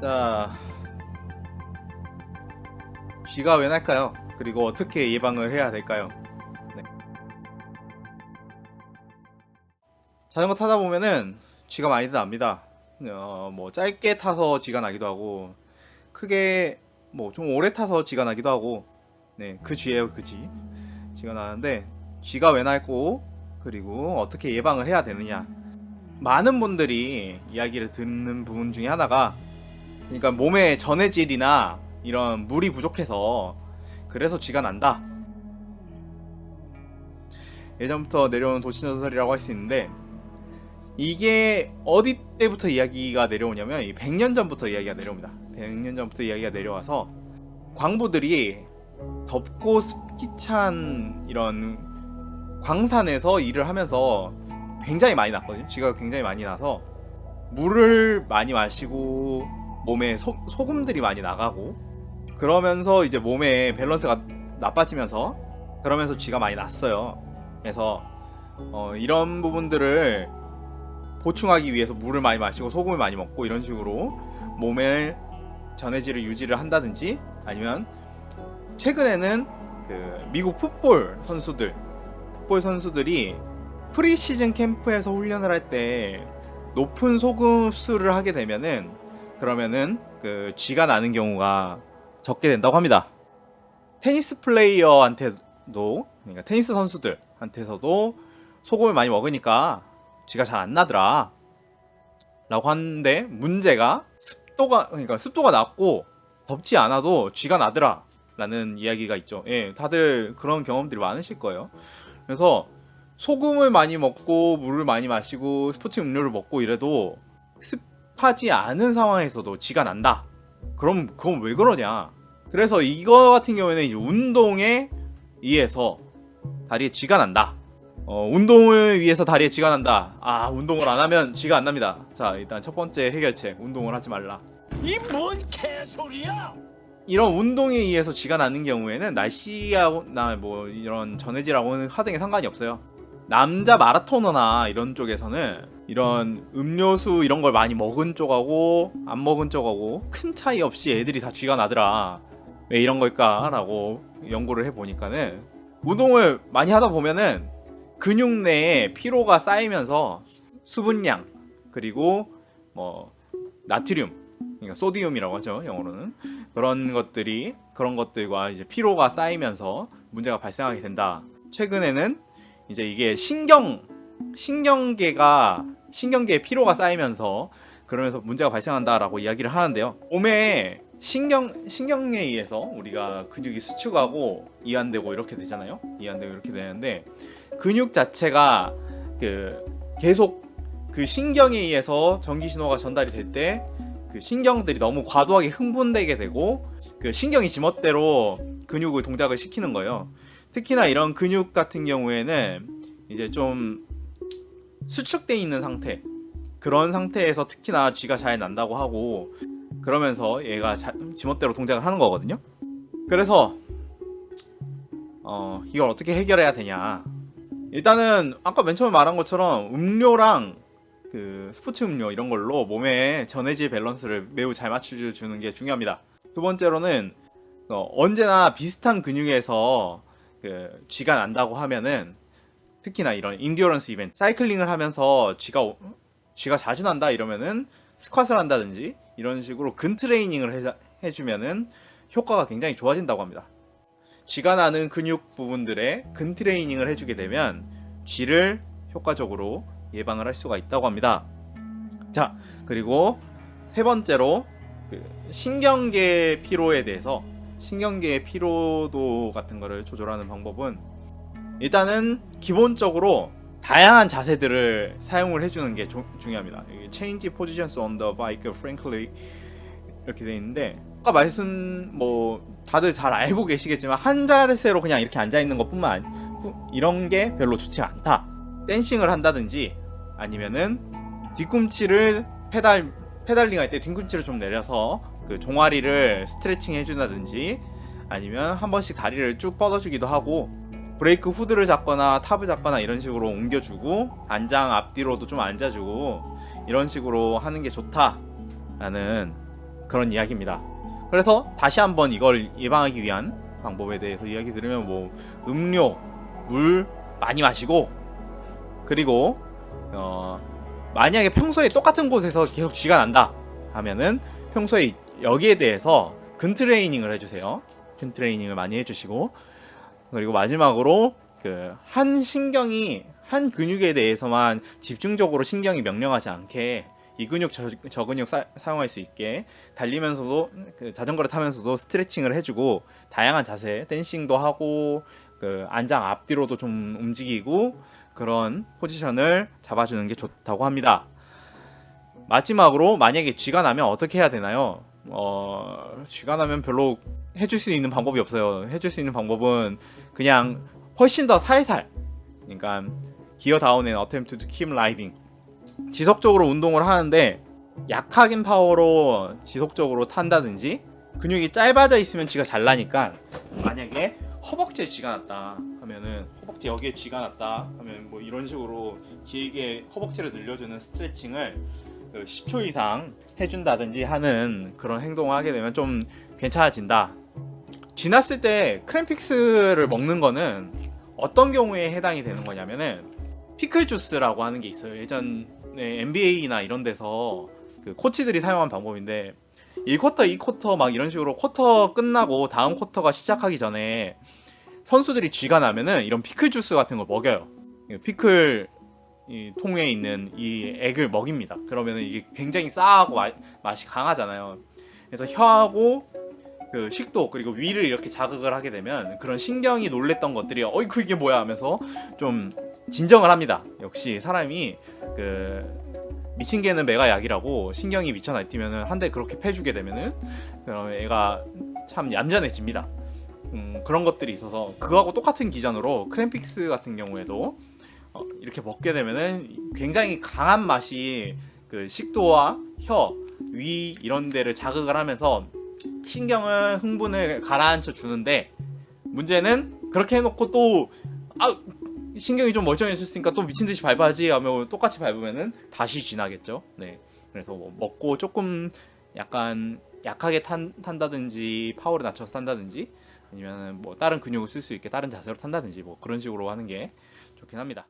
자, 쥐가 왜 날까요? 그리고 어떻게 예방을 해야 될까요? 네. 자전거 타다 보면은 쥐가 많이 납니다. 어, 뭐 짧게 타서 쥐가 나기도 하고 크게 뭐 좀 오래 타서 쥐가 나기도 하고 네, 그 쥐예요, 그 쥐. 쥐가 나는데 쥐가 왜 날고 그리고 어떻게 예방을 해야 되느냐. 많은 분들이 이야기를 듣는 부분 중에 하나가 그러니까 몸의 전해질이나 이런 물이 부족해서 그래서 쥐가 난다. 예전부터 내려온 도시전설이라고 할 수 있는데 이게 어디 때부터 이야기가 내려오냐면 이 100년 전부터 이야기가 내려옵니다. 100년 전부터 이야기가 내려와서 광부들이 덥고 습기 찬 이런 광산에서 일을 하면서 굉장히 많이 났거든요. 쥐가 굉장히 많이 나서 물을 많이 마시고 몸에 소, 소금들이 많이 나가고 그러면서 이제 몸의 밸런스가 나빠지면서 그러면서 쥐가 많이 났어요. 그래서 어, 이런 부분들을 보충하기 위해서 물을 많이 마시고 소금을 많이 먹고 이런 식으로 몸의 전해질을 유지를 한다든지 아니면 최근에는 그 미국 풋볼 선수들 풋볼 선수들이 프리시즌 캠프에서 훈련을 할 때 높은 소금 흡수를 하게 되면은 그러면은 그 쥐가 나는 경우가 적게 된다고 합니다. 테니스 플레이어한테도 그러니까 테니스 선수들한테서도 소금을 많이 먹으니까 쥐가 잘 안 나더라. 라고 하는데 문제가 습도가 그러니까 습도가 낮고 덥지 않아도 쥐가 나더라. 라는 이야기가 있죠. 예, 다들 그런 경험들이 많으실 거예요. 그래서 소금을 많이 먹고 물을 많이 마시고 스포츠 음료를 먹고 이래도 습 하지 않은 상황에서도 쥐가 난다. 그럼 그건 왜 그러냐? 그래서 이거 같은 경우에는 이제 운동에 의해서 다리에 쥐가 난다. 어, 운동을 위해서 다리에 쥐가 난다. 아, 운동을 안 하면 쥐가 안 납니다. 자, 일단 첫 번째 해결책. 운동을 하지 말라. 이 뭔 개소리야? 이런 운동에 의해서 쥐가 나는 경우에는 날씨하고나 뭐 이런 전해질하고는 하등에 상관이 없어요. 남자 마라토너나 이런 쪽에서는 이런 음료수 이런 걸 많이 먹은 쪽하고 안 먹은 쪽하고 큰 차이 없이 애들이 다 쥐가 나더라. 왜 이런 걸까라고 연구를 해 보니까는 운동을 많이 하다 보면은 근육 내에 피로가 쌓이면서 수분량 그리고 뭐 나트륨 그러니까 소디움이라고 하죠 영어로는 그런 것들이 그런 것들과 이제 피로가 쌓이면서 문제가 발생하게 된다. 최근에는 이제 이게 신경 신경계가 신경계에 피로가 쌓이면서 그러면서 문제가 발생한다라고 이야기를 하는데요. 몸에 신경 신경에 의해서 우리가 근육이 수축하고 이완되고 이렇게 되잖아요. 이완되고 이렇게 되는데 근육 자체가 그 계속 그 신경에 의해서 전기 신호가 전달이 될 때 그 신경들이 너무 과도하게 흥분되게 되고 그 신경이 지멋대로 근육을 동작을 시키는 거예요. 특히나 이런 근육 같은 경우에는 이제 좀 수축돼 있는 상태 그런 상태에서 특히나 쥐가 잘 난다고 하고 그러면서 얘가 자, 지멋대로 동작을 하는 거거든요. 그래서 어 이걸 어떻게 해결해야 되냐? 일단은 아까 맨 처음에 말한 것처럼 음료랑 그 스포츠 음료 이런 걸로 몸의 전해질 밸런스를 매우 잘 맞춰주는 게 중요합니다. 두 번째로는 어, 언제나 비슷한 근육에서 그 쥐가 난다고 하면은 특히나 이런 인디어런스 이벤트 사이클링을 하면서 쥐가 오- 쥐가 자주 난다 이러면은 스쿼트를 한다든지 이런 식으로 근 트레이닝을 해, 해주면은 효과가 굉장히 좋아진다고 합니다. 쥐가 나는 근육 부분들의 근 트레이닝을 해주게 되면 쥐를 효과적으로 예방을 할 수가 있다고 합니다. 자 그리고 세 번째로 그 신경계 피로에 대해서 신경계의 피로도 같은 거를 조절하는 방법은 일단은 기본적으로 다양한 자세들을 사용을 해주는 게 조- 중요합니다. change positions on the 이렇게 돼 있는데 아까 말씀 뭐 다들 잘 알고 계시겠지만 한 자세로 그냥 이렇게 앉아 있는 것뿐만 이런 게 별로 좋지 않다. 댄싱을 한다든지 아니면은 뒤꿈치를 페달 페달링 할 때 뒤꿈치를 좀 내려서 그 종아리를 스트레칭 해준다든지 아니면 한 번씩 다리를 쭉 뻗어주기도 하고 브레이크 후드를 잡거나 탑을 잡거나 이런 식으로 옮겨주고 안장 앞뒤로도 좀 앉아주고 이런 식으로 하는 게 좋다라는 그런 이야기입니다. 그래서 다시 한번 이걸 예방하기 위한 방법에 대해서 이야기 드리면 뭐 음료, 물 많이 마시고 그리고 어 만약에 평소에 똑같은 곳에서 계속 쥐가 난다 하면은 평소에 여기에 대해서 근 트레이닝을 해주세요. 근 트레이닝을 많이 해주시고 그리고 마지막으로 그 한 신경이 한 근육에 대해서만 집중적으로 신경이 명령하지 않게 이 근육 저, 저 근육 사, 용할수 있게 달리면서도 그 자전거를 타면서도 스트레칭을 해주고 다양한 자세 댄싱도 하고 그 안장 앞뒤로도 좀 움직이고 그런 포지션을 잡아주는 게 좋다고 합니다. 마지막으로 만약에 쥐가 나면 어떻게 해야 되나요? 어, 쥐가 나면 별로 해줄 수 있는 방법이 없어요. 해줄 수 있는 방법은 그냥 훨씬 더 살살. 그러니까 기어 다운 앤 어템트 투 킴 라이딩. 지속적으로 운동을 하는데 약하긴 파워로 지속적으로 탄다든지 근육이 짧아져 있으면 쥐가 잘 나니까 만약에 허벅지에 쥐가 났다 하면은 허벅지 여기에 쥐가 났다 하면 뭐 이런 식으로 길게 허벅지를 늘려주는 스트레칭을 그 10초 이상 해준다든지 하는 그런 행동을 하게 되면 좀 괜찮아진다. 쥐났을 때 크램픽스를 먹는 거는 어떤 경우에 해당이 되는 거냐면은 피클 주스라고 하는 게 있어요. 예전에 NBA나 이런 데서 그 코치들이 사용한 방법인데 1쿼터, 2쿼터 막 이런 식으로 쿼터 끝나고 다음 쿼터가 시작하기 전에 선수들이 쥐가 나면은 이런 피클 주스 같은 걸 먹여요. 피클 이 통에 있는 이 액을 먹입니다. 그러면은 이게 굉장히 싸하고 마- 맛이 강하잖아요. 그래서 혀하고 그 식도 그리고 위를 이렇게 자극을 하게 되면 그런 신경이 놀랬던 것들이 어이쿠 이게 뭐야 하면서 좀 진정을 합니다. 역시 사람이 그 미친 개는 매가 약이라고 신경이 미쳐 날뛰면은 한 대 그렇게 패주게 되면은 그러면 애가 참 얌전해집니다. 음, 그런 것들이 있어서 그거하고 똑같은 기전으로 크램픽스 같은 경우에도 어, 이렇게 먹게 되면은 굉장히 강한 맛이 그 식도와 혀, 위 이런 데를 자극을 하면서 신경을 흥분을 가라앉혀 주는데 문제는 그렇게 해놓고 또 아, 신경이 좀 멀쩡해졌으니까 또 미친 듯이 밟아야지 하면 똑같이 밟으면은 다시 지나겠죠. 네. 그래서 뭐 먹고 조금 약간 약하게 탄, 탄다든지 파워를 낮춰서 탄다든지 아니면 뭐 다른 근육을 쓸 수 있게 다른 자세로 탄다든지 뭐 그런 식으로 하는 게 좋긴 합니다.